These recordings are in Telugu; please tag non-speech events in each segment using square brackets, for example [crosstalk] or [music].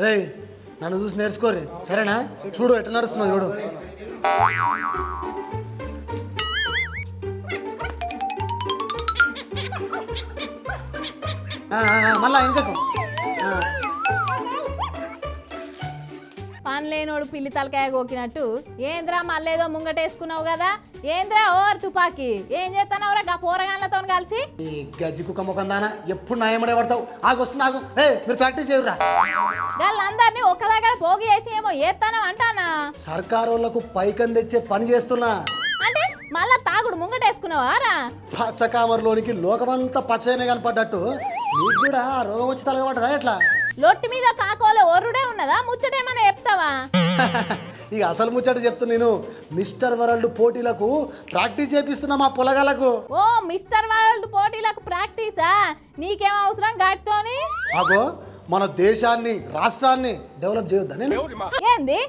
రేయ్ నన్ను చూసి నేర్చుకోరి సరేనా? చూడు ఎట్లా నడుస్తున్నావు చూడు. మళ్ళా లేనోడు పిల్లి తలకాయ గోకినట్టు. ఏంద్రా మళ్ళేదో ముంగటేసుకున్నావు కదా? ఏంద్రా ఓర్ తుపాకి? ఏం చేస్తున్నావురా గా పోరగాన్లతో కలిసి? ఈ గజ్జి కుక్క ముఖం దానా? ఎప్పుడు నాయమడే పడతావు? ఆగు వస్తుంది ఆగు. మీరు ప్రాక్టీస్ చేయరురా. వాళ్ళందరినీ ఒక్క దగ్గర పోగి చేసి ఏమో ఏత్తానం అంటానా? సర్కారోళ్ళకు పైకం తెచ్చే పని చేస్తున్నా. అంటే మళ్ళా తాగుడు ముంగటేసుకున్నావా రా? పచ్చకామర్లోనికి లోకమంతా పచ్చనే కనపడ్డట్టు. నీకు కూడా ఆ రోగం వచ్చి తలగబడ్డదా ఎట్లా? లొట్టి మీద కాకోలే ఒర్రుడే ఉన్నదా? ముచ్చటేమన్నా చెప్తావా? [laughs] ఇక అసలు ముచ్చట చెప్తున్నా నేను. మిస్టర్ వరల్డ్ పోటీలకు ప్రాక్టీస్ చేపిస్తున్నా మా పొలగాలకు ఓ మిస్టర్ వరల్డ్ పోటీలకు ప్రాక్టీసా? నీకేం అవసరం గాటితోని అగో మన దేశాన్ని రాష్ట్రాన్ని డెవలప్ చేయొద్దా నేను? ఏంది?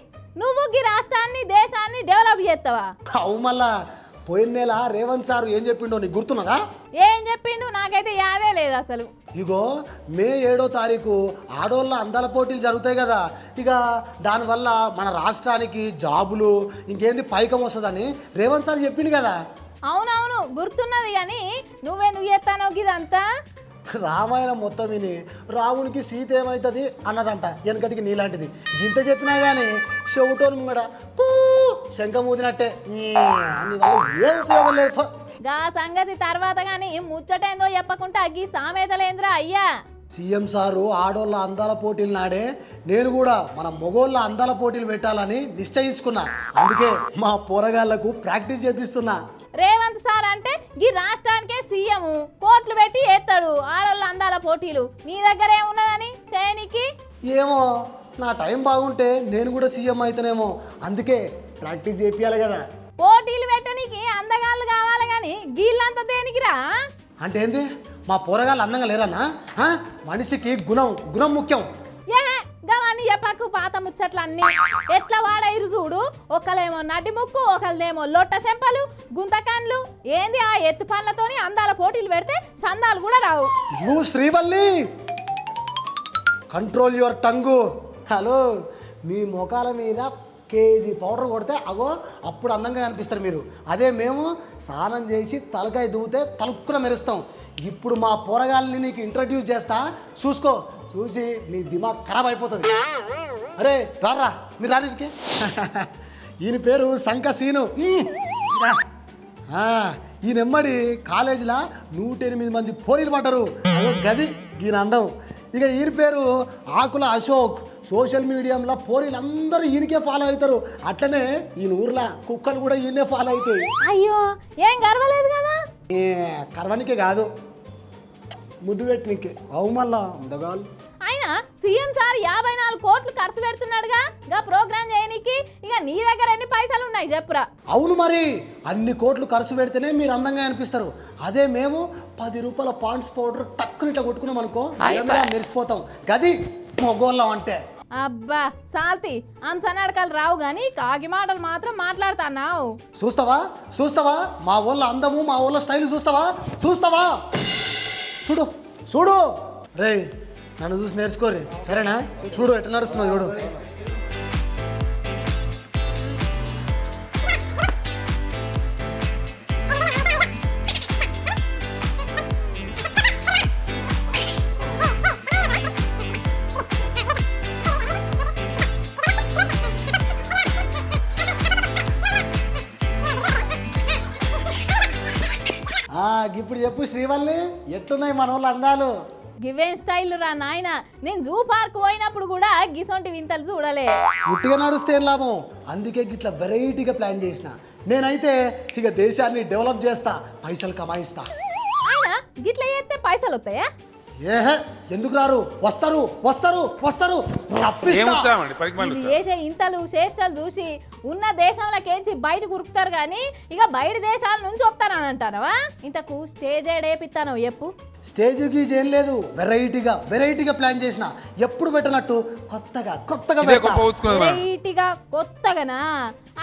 నువ్వు గీ రాష్ట్రాన్ని దేశాన్ని డెవలప్ చేస్తావా? అవు మళ్ళా పోయిన నెల రేవంత్ సార్ ఏం చెప్పిండో నీకు గుర్తున్నదా? ఏం చెప్పిండు? నాకైతే అసలు. ఇగో మే ఏడో తారీఖు ఆడోళ్ళ అందాల పోటీలు జరుగుతాయి కదా. ఇక దానివల్ల మన రాష్ట్రానికి జాబులు ఇంకేంది పైకం వస్తుందని రేవంత్ సార్ చెప్పిండు కదా. అవునవును గుర్తున్నది కానీ నువ్వెందుకు చేస్తానో గిదంతా? రామాయణం మొత్తం విని రామునికి సీత ఏమవుతుంది అన్నదంట వెనకటికి నీలాంటిది. ఇంత చెప్పినా కానీ చెవుటోని ముంగడ కూ శంఖ మూదినట్టే ఈ, ఏ ఉపయోగం లేదు. గా సంగతి తర్వాత కానీ ముచ్చటేందో చెప్పకుండా గీ సామెతలేంద్రా అయ్యా. సీఎం సారు ఆడోళ్ళ అందాల పోటీలు నాడే. నేను కూడా మన మొగోళ్ళ అందాల పోటీలు పెట్టాలని నిశ్చయించుకున్నా. అందుకే మా పోరగాళ్ళకు ప్రాక్టీస్ చేపిస్తున్నా. రేవంత్ సార్ అంటే గీ రాష్ట్రానికే సీఎం కోట్లు పెట్టి ఎత్తాడు ఆడోళ్ళ అందాల పోటీలు. నీ దగ్గర ఏమున్నదని చేయనికి ఏమో నా టైం బాగుంటే నేను కూడా సీఎం అవుతానేమో అందుకే ప్రాక్టీస్ చేపియాలి కదా. పోటీలు పెట్టనీకి అందగాళ్ళు కావాలి కానీ గీళ్ళంతా దేనికిరా? అంటే ఏంది? మా పోరగాళ్ళు అందంగా లేరన్నా? ఆ? మనిషికి గుణం గుణం ముఖ్యం. ఏ గవన్నీ చెప్పకు పాత ముచ్చట్లు అన్ని ఎట్లా వాడైరు చూడు? ఒకళ్ళేమో నడ్డి ముక్కు ఒకళ్ళదేమో లొట్ట చెంపలు గుంతకాన్లు ఏంది ఆ ఎత్తు పనులతోని అందాల పోటీలు పెడితే చందాలు కూడా రావు. You Srivalli! Control your tongue hello మీ ముఖాల మీద కేజీ పౌడర్ కొడితే అగో అప్పుడు అందంగా కనిపిస్తారు మీరు. అదే మేము స్నానం చేసి తలకాయ దువ్వుతే తలుక్కున మెరుస్తాం. ఇప్పుడు మా పోరగాళ్ళని నీకు ఇంట్రడ్యూస్ చేస్తా. చూసుకో చూసి నీ దిమాగ్ ఖరాబ్ అయిపోతుంది. అరే రారా మీరు రానికి [laughs] ఈయన పేరు శంఖ సీను. ఈ నెమ్మడి కాలేజీలో నూట ఎనిమిది మంది పోరీలు పడ్డరు. గది ఈయన అందం. ఇక ఈయన పేరు ఆకుల అశోక్. సోషల్ మీడియాలో పోరీలు అందరూ ఈయనకే ఫాలో అవుతారు. అట్లనే ఈయన ఊర్లో కుక్కలు కూడా ఈయనే ఫాలో అవుతాయి. అయ్యో ఏం గర్వలేదు కదా? ఏ, కరవనికే కాదు. ముద్దు పెట్టినకే. అవు మళ్ళా అందగాలు అయినా సీఎం సార్ యాభై నాలుగు కోట్లు ఖర్చు పెడుతున్నాడుగా? గా ప్రోగ్రామ్ చేయనీకి ఇక నీ దగ్గర ఎన్ని పైసలు ఉన్నాయి చెప్పురా? అవును మరి అన్ని కోట్లు ఖర్చు పెడితేనే మీరు అందంగా అనిపిస్తారు. అదే మేము పది రూపాయల పాండ్స్ పౌడర్ టక్కుని ఇట్లా కొట్టుకున్నాం అనుకో మెరిసిపోతాం. గది మొగోళ్ళం అంటే. అబ్బా సాల్తి అంశనాడకాలు రావు గాని కాకి మాటలు మాత్రం మాట్లాడుతున్నావు. చూస్తావా? చూస్తావా? మా ఊళ్ళ అందము మా ఊళ్ళ స్టైల్ చూస్తావా? చూస్తావా? చూడు చూడు. రే నన్ను చూసి నేర్చుకోరే సరేనా? చూడు ఎట్లా నడుస్తున్నావు చూడు. ఇప్పుడు చెప్పు శ్రీవల్లి ఎట్లున్నాయి మన వాళ్ళ అందాలు? గివేం స్టైల్ రా నాయన నేను జూ పార్క్ పోయినప్పుడు కూడా గిసొంటి వింతలు చూడలే. ఉట్టిగా నడుస్తే ఏం లాభం? అందుకే గిట్లా వెరైటీగా ప్లాన్ చేసిన. నేనైతే ఇక దేశాన్ని డెవలప్ చేస్తా పైసలు కమాయిస్తా. అయినా గిట్ల చేస్తే పైసలు వస్తాయా? ఏహే ఎందుకు రారు? వస్తారు వస్తారు వస్తారు. రప్పిస్తా. ఏముంటామండి పనికి చేసే ఇంతలు చేష్టలు చూసి ఉన్న దేశంలోకేంచి బయట కురుకుతారు కానీ ఇక బయట దేశాల నుంచి వస్తానని అంటానవా ఇంతకు స్టేజ్ ఏడేపిస్తాను చెప్పు. స్టేజ్ గీజ్ ఏం లేదు. వెరైటీగా వెరైటీగా ప్లాన్ చేసిన. ఎప్పుడు పెట్టనట్టు? కొత్తగా కొత్తగా ఇదే గొప్ప ఊచుకున్నది. వెరైటీగా కొత్తగానా?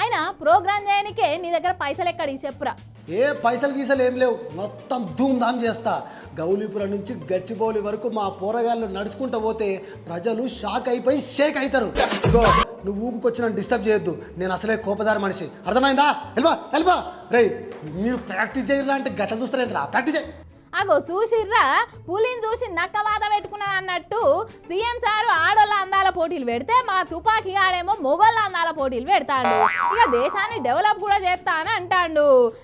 ఆయన ప్రోగ్రామ్ చేయనికే నీ దగ్గర పైసలు ఎక్కడి చెప్పురా? ఏ పైసలు గీసలు ఏం లేవు. మొత్తం ధూమ్ ధామ్ చేస్తా. గౌలీపురం నుంచి గచ్చిబౌలి వరకు మా పోరగాళ్ళు నడుచుకుంటూ పోతే ప్రజలు షాక్ అయిపోయి షేక్ అవుతారు. ఇగో నువ్వు ఊకొచ్చి నన్ను డిస్టర్బ్ చేయొద్దు. నేను అసలే కోపదారి మనిషి. అర్థమైందా? వెళ్ళిపో వెళ్ళిపో రేయ్ మీరు ప్రాక్టీస్ చేయలాంటి గట్ల చూస్తారేంట్రా? ప్రాక్టీస్ చేయి. అగో చూసిర్రా? పులిని చూసి నక్క వాత పెట్టుకున్నది అన్నట్టు సీఎం సారు ఆడోళ్ళ అందాల పోటీలు పెడితే మా తుపాకీ ఆడేమో మొగోళ్ళ అందాల పోటీలు పెడతాడు. ఇక దేశాన్ని డెవలప్ కూడా చేస్తా అని అంటాడు.